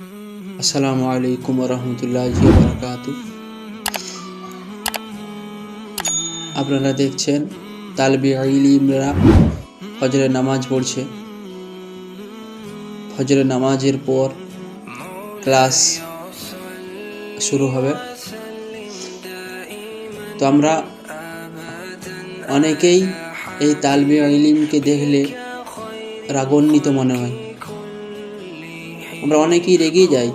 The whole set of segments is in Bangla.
আসসালামু আলাইকুম রহমতুল্লাহ বারাকাত আপনারা দেখছেন তালবি ইলিমরা ফজরের নামাজ পড়ছে। ফজরের নামাজের পর ক্লাস শুরু হবে। তো আমরা অনেকেই এই তালবি ইলিমকে দেখলে রাগান্বিত মনে হয়। আমরা অনেকেই রেগে যাই।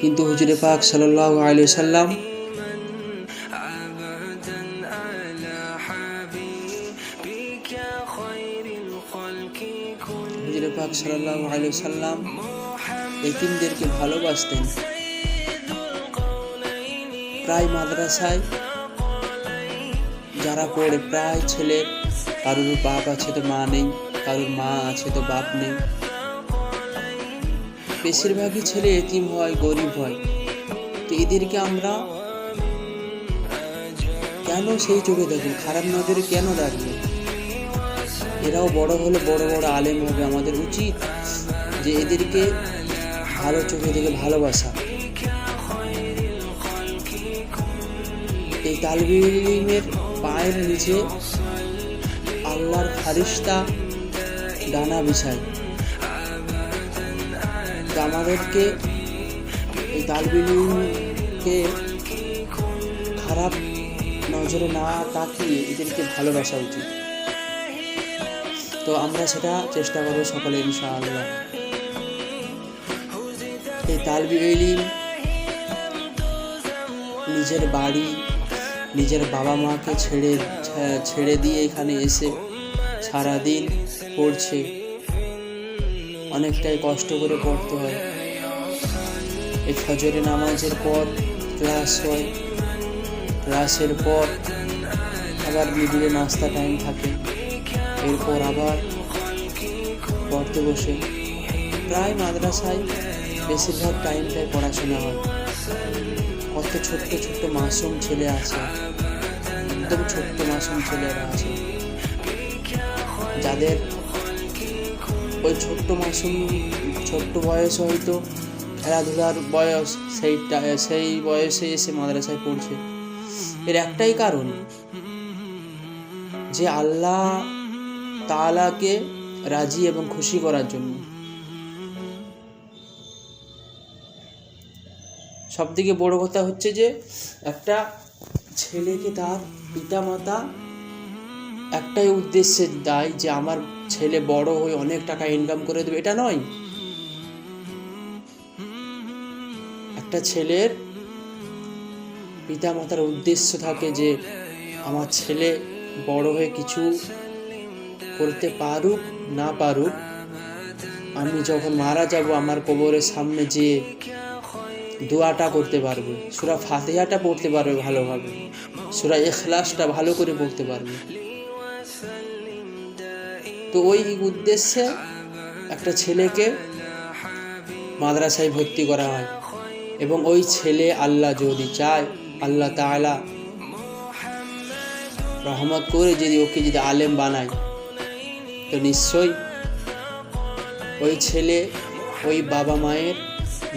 কিন্তু হুজুরে পাক সাল্লাহ আলী সাল্লাম হুজুরে পাক সাল্লাহ আলী সাল্লাম ভালোবাসতেন। প্রায় মাদ্রাসায় যারা পড়ে, প্রায় ছেলে, কারোর বাপ আছে তো মা নেই, কারোর মা আছে তো বাপ নেই। বেশিরভাগই ছেলে এতিম হয়, গরিব হয়। তো এদেরকে আমরা কেন সেই চোখে দেখি? খারাপ নজরে কেন দেখব? এরাও বড় হলে বড় বড় আলেম হবে। আমাদের উচিত যে এদেরকে ভালো চোখে দেখে ভালোবাসা। এই তালবিমের পায়ের নিচে আল্লাহর ফারিস্তা ডানা বিছায়। আমাদেরকে এই তালবিলকে খারাপ নজরে না তাকিয়ে এদেরকে ভালোবাসা উচিত। তো আমরা সেটা চেষ্টা করব সকলে, ইনশাআল্লাহ। এই ইলিম নিজের বাড়ি, নিজের বাবা মাকে ছেড়ে ছেড়ে দিয়ে এখানে এসে সারাদিন পড়ছে। অনেকটাই কষ্ট করে পড়তে হয়। এই ফজরে নামাজের পর, ক্লাস হয়। ক্লাসের পর আবার মিডিলে নাস্তা টাইম থাকে। এরপর আবার পড়তে বসে। প্রায় মাদ্রাসায় বেশিরভাগ টাইমটাই পড়াশোনা হয়। কত ছোট্ট ছোট্ট মাসুম ছেলে আছে। একদম ছোট্ট মাসুম ছেলেরা আছে। যাদের ওই ছোট্ট মাসুম ছোট্ট বয়স হয়তো খেলাধুলার বয়স সেইটা সেই বয়সে এসে মাদ্রাসায় পড়ছে। এর একটাই কারণ যে আল্লাহ তালাকে রাজি এবং খুশি করার জন্য। সব থেকে বড় কথা হচ্ছে যে একটা ছেলেকে তার পিতামাতা একটাই উদ্দেশ্যে দেয় যে আমার ছেলে বড় হয়ে অনেক টাকা ইনকাম করে দেবে, এটা নয়। একটা ছেলের পিতামাতার উদ্দেশ্য থাকে যে আমার ছেলে বড় হয়ে কিছু করতে পারুক, না পারুক, আমি যখন মারা যাব, আমার কবরের সামনে যে দোয়াটা করতে পারবে, সুরা ফাতেহাটা পড়তে পারবে ভালোভাবে, সুরা এখলাসটা ভালো করে পড়তে পারবে। তো ওই উদ্দেশ্যে একটা ছেলেকে মাদ্রাসায় ভর্তি করা হয় এবং ওই ছেলে আল্লাহ যদি চায়, আল্লাহ তালা রহমত করে যদি ওকে যদি আলেম বানায়, তো নিশ্চয়ই ওই ছেলে ওই বাবা মায়ের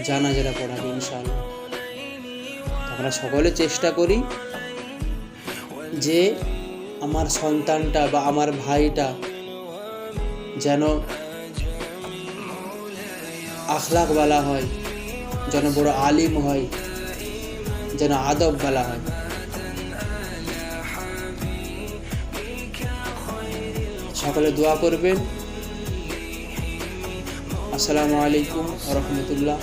জানাজারা পড়াবে ইনশাআল্লাহ। আমরা সকলে চেষ্টা করি যে আমার সন্তানটা বা আমার ভাইটা যেন আখলাকওয়ালা হয়, যেন বড় আলিম হয়, যেন আদবওয়ালা হয়। সকলে দোয়া করবেন। আসসালামু আলাইকুম রহমতুল্লাহ।